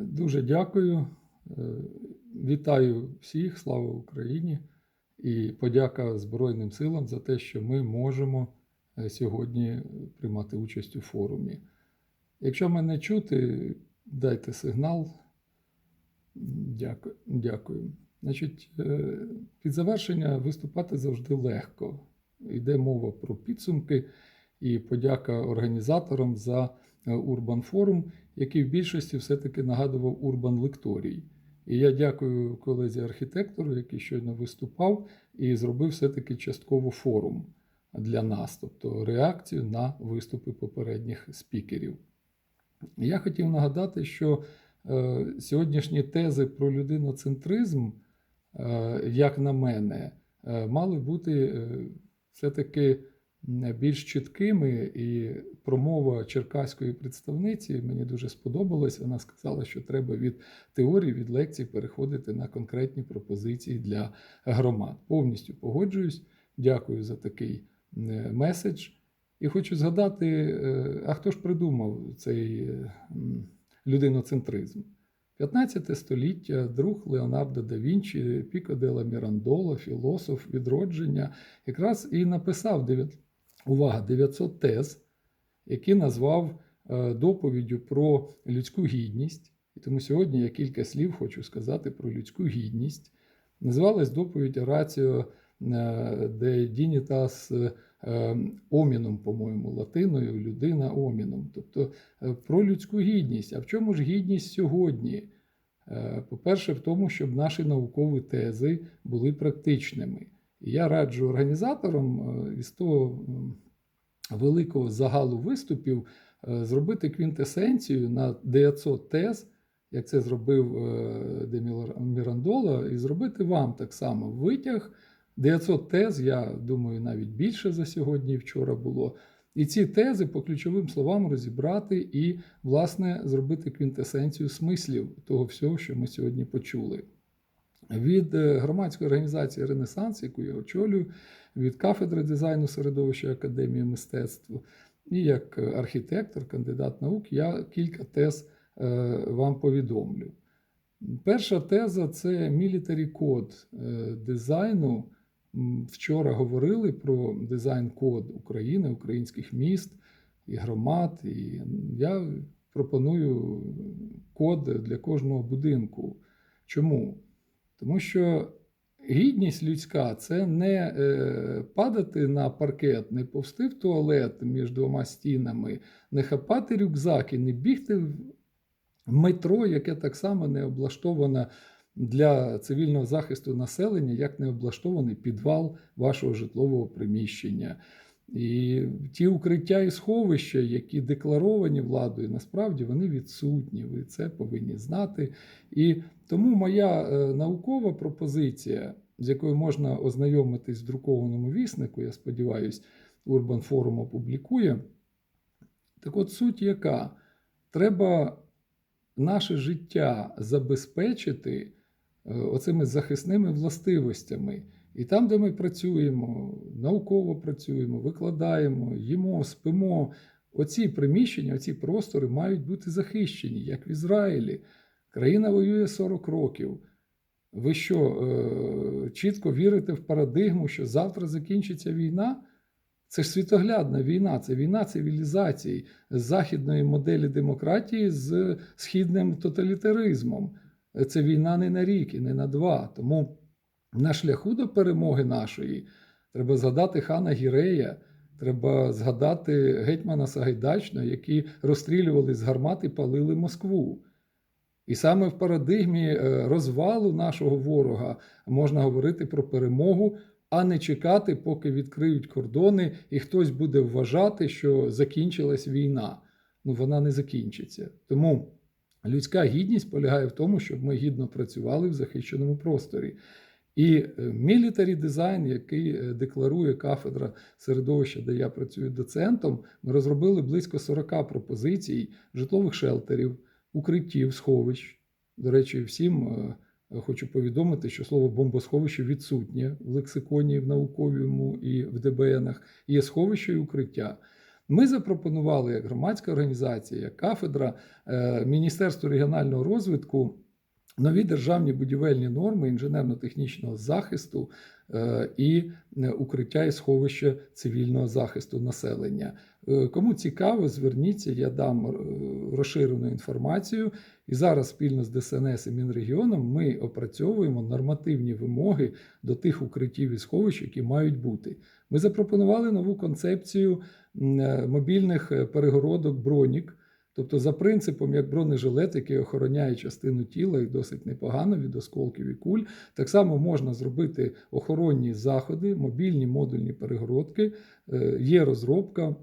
Дуже дякую. Е, Вітаю всіх, слава Україні і подяка Збройним силам за те, що ми можемо е, сьогодні приймати участь у форумі. Якщо мене чути, дайте сигнал. Дякую. Дякую. Значить, е, під завершення виступати завжди легко. Йде мова про підсумки і подяка організаторам за Urban Forum, який в більшості все-таки нагадував Urban Лекторій. І я дякую колезі архітектору, який щойно виступав, і зробив все-таки частково форум для нас, тобто реакцію на виступи попередніх спікерів. Я хотів нагадати, що е, сьогоднішні тези про людиноцентризм, е, як на мене, е, мали бути е, все-таки більш чіткими, і промова черкаської представниці мені дуже сподобалась. Вона сказала, що треба від теорії, від лекцій переходити на конкретні пропозиції для громад. Повністю погоджуюсь. Дякую за такий е, меседж. І хочу згадати, е, а хто ж придумав цей е, людиноцентризм? 15 століття друг Леонардо да Вінчі, Піко делла Мірандола, філософ відродження, якраз і написав увага, 900 тез, які назвав е, доповіддю про людську гідність. І тому сьогодні я кілька слів хочу сказати про людську гідність. Називалась доповідь Раціо де Дінітас оміном, по-моєму, латиною, людина оміном. Тобто е, про людську гідність. А в чому ж гідність сьогодні? Е, По-перше, в тому, щоб наші наукові тези були практичними. І я раджу організаторам е, із того великого загалу виступів е, зробити квінтесенцію на 900 тез, як це зробив е, Де Мірандола, і зробити вам так само витяг. 900 тез, я думаю, навіть більше за сьогодні і вчора було. І ці тези по ключовим словам розібрати і, власне, зробити квінтесенцію смислів того всього, що ми сьогодні почули. Від е, громадської організації Ренесанс, яку я очолюю, від кафедри дизайну середовища Академії мистецтв, і як е, архітектор, кандидат наук, я кілька тез е, вам повідомлю. Перша теза це мілітарі код дизайну. Вчора говорили про дизайн-код України, українських міст і громад. І я пропоную код для кожного будинку. Чому? Тому що гідність людська це не е, падати на паркет, не повсти в туалет між двома стінами, не хапати рюкзак і не бігти в метро, яке так само не облаштоване для цивільного захисту населення, як не облаштований підвал вашого житлового приміщення. І ті укриття і сховища, які декларовані владою, насправді вони відсутні. Ви це повинні знати. І тому моя е, наукова пропозиція, з якою можна ознайомитись в друкованому віснику, я сподіваюся, Urban Forum опублікує. Так от суть яка? Треба наше життя забезпечити е, оцими захисними властивостями. І там, де ми працюємо, науково працюємо, викладаємо, їмо, спимо, оці приміщення, оці простори мають бути захищені, як в Ізраїлі. Країна воює 40 років. Ви що, е, чітко вірите в парадигму, що завтра закінчиться війна? Це ж світоглядна війна, це війна цивілізацій з західної моделі демократії з східним тоталітаризмом. Це війна не на рік і не на два. Тому на шляху до перемоги нашої треба згадати хана Гірея, треба згадати гетьмана Сагайдачного, які розстрілювали з гармат і палили Москву. І саме в парадигмі е, розвалу нашого ворога можна говорити про перемогу, а не чекати, поки відкриють кордони, і хтось буде вважати, що закінчилась війна. Ну вона не закінчиться. Тому людська гідність полягає в тому, щоб ми гідно працювали в захищеному просторі. І мілітарі дизайн, який е, декларує кафедра середовища, де я працюю доцентом, ми розробили близько 40 пропозицій житлових шелтерів, укриттів, сховищ. До речі, всім е, хочу повідомити, що слово бомбосховище відсутнє в лексиконі, в науковому і в ДБНах. Є сховище і укриття. Ми запропонували як громадська організація, як кафедра е, Міністерству регіонального розвитку нові державні будівельні норми інженерно-технічного захисту е, і е, укриття і сховища цивільного захисту населення. Е, Кому цікаво, зверніться, я дам розширену інформацію. І зараз спільно з ДСНС і Мінрегіоном ми опрацьовуємо нормативні вимоги до тих укриттів і сховищ, які мають бути. Ми запропонували нову концепцію мобільних перегородок Бронік. Тобто, за принципом, як бронежилет, який охороняє частину тіла і досить непогано від осколків і куль, так само можна зробити охоронні заходи, мобільні модульні перегородки. Е, Є розробка.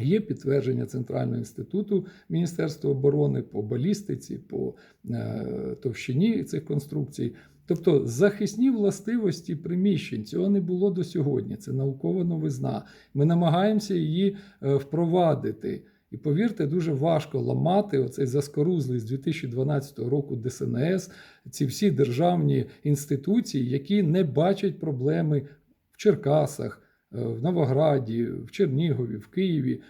Є підтвердження Центрального інституту Міністерства оборони по балістиці, по е, товщині цих конструкцій. Тобто захисні властивості приміщень цього не було до сьогодні. Це наукова новизна. Ми намагаємося її е, впровадити. І повірте, дуже важко ламати оцей заскорузлий з 2012 року ДСНС, ці всі державні інституції, які не бачать проблеми в Черкасах, е, в Новограді, в Чернігові, в Києві.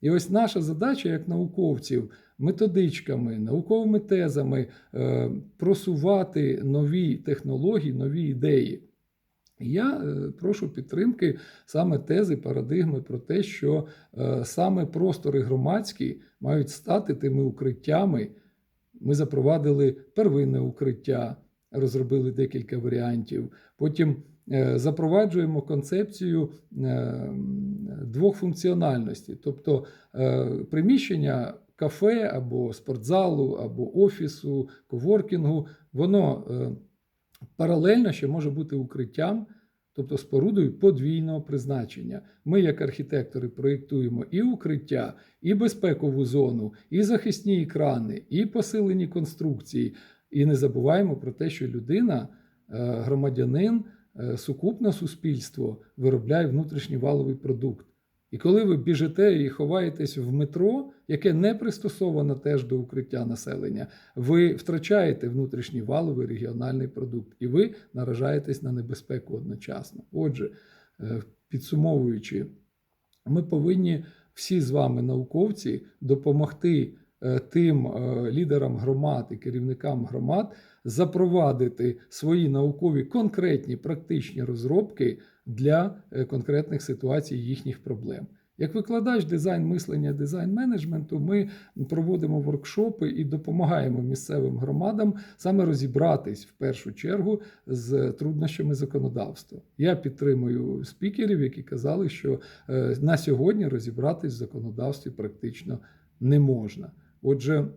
І ось наша задача як науковців методичками, науковими тезами е, просувати нові технології, нові ідеї. Я е, прошу підтримки саме тези, парадигми про те, що е, саме простори громадські мають стати тими укриттями. Ми запровадили первинне укриття, розробили декілька варіантів. Потім е, запроваджуємо концепцію е, двохфункціональності, тобто приміщення кафе або спортзалу, або офісу, коворкінгу, воно паралельно ще може бути укриттям, тобто спорудою подвійного призначення. Ми, як архітектори, проєктуємо і укриття, і безпекову зону, і захисні екрани, і посилені конструкції. І не забуваємо про те, що людина, е, громадянин, е, сукупне суспільство виробляє внутрішній валовий продукт. І коли ви біжите і ховаєтесь в метро, яке не пристосовано теж до укриття населення, ви втрачаєте внутрішній валовий регіональний продукт, і ви наражаєтесь на небезпеку одночасно. Отже, е, підсумовуючи, ми повинні всі з вами, науковці, допомогти тим е, лідерам громад і керівникам громад запровадити свої наукові конкретні практичні розробки для е, конкретних ситуацій їхніх проблем. Як викладач дизайн мислення, дизайн менеджменту, ми проводимо воркшопи і допомагаємо місцевим громадам саме розібратись в першу чергу з труднощами законодавства. Я підтримую спікерів, які казали, що е, на сьогодні розібратись в законодавстві практично не можна. Отже,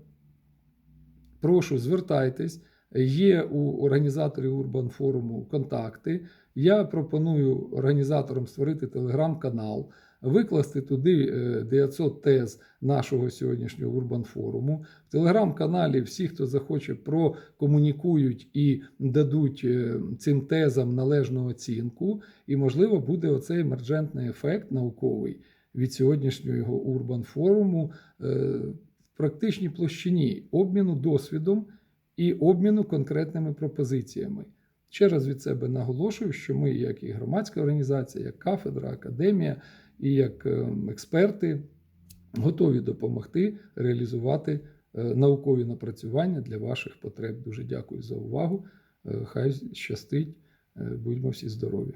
прошу звертайтесь. Є у організаторів Урбан форуму контакти. Я пропоную організаторам створити телеграм-канал, викласти туди е, 900 тез нашого сьогоднішнього Урбан форуму. В телеграм-каналі всі, хто захоче, прокомунікують і дадуть е, цим тезам належну оцінку. І, можливо, буде оцей емерджентний ефект науковий від сьогоднішнього Урбан форуму е, практичній площині обміну досвідом і обміну конкретними пропозиціями. Ще раз від себе наголошую, що ми, як і громадська організація, як кафедра, академія і як е, експерти, готові допомогти реалізувати е, наукові напрацювання для ваших потреб. Дуже дякую за увагу. Е, Хай щастить, будьмо всі здорові.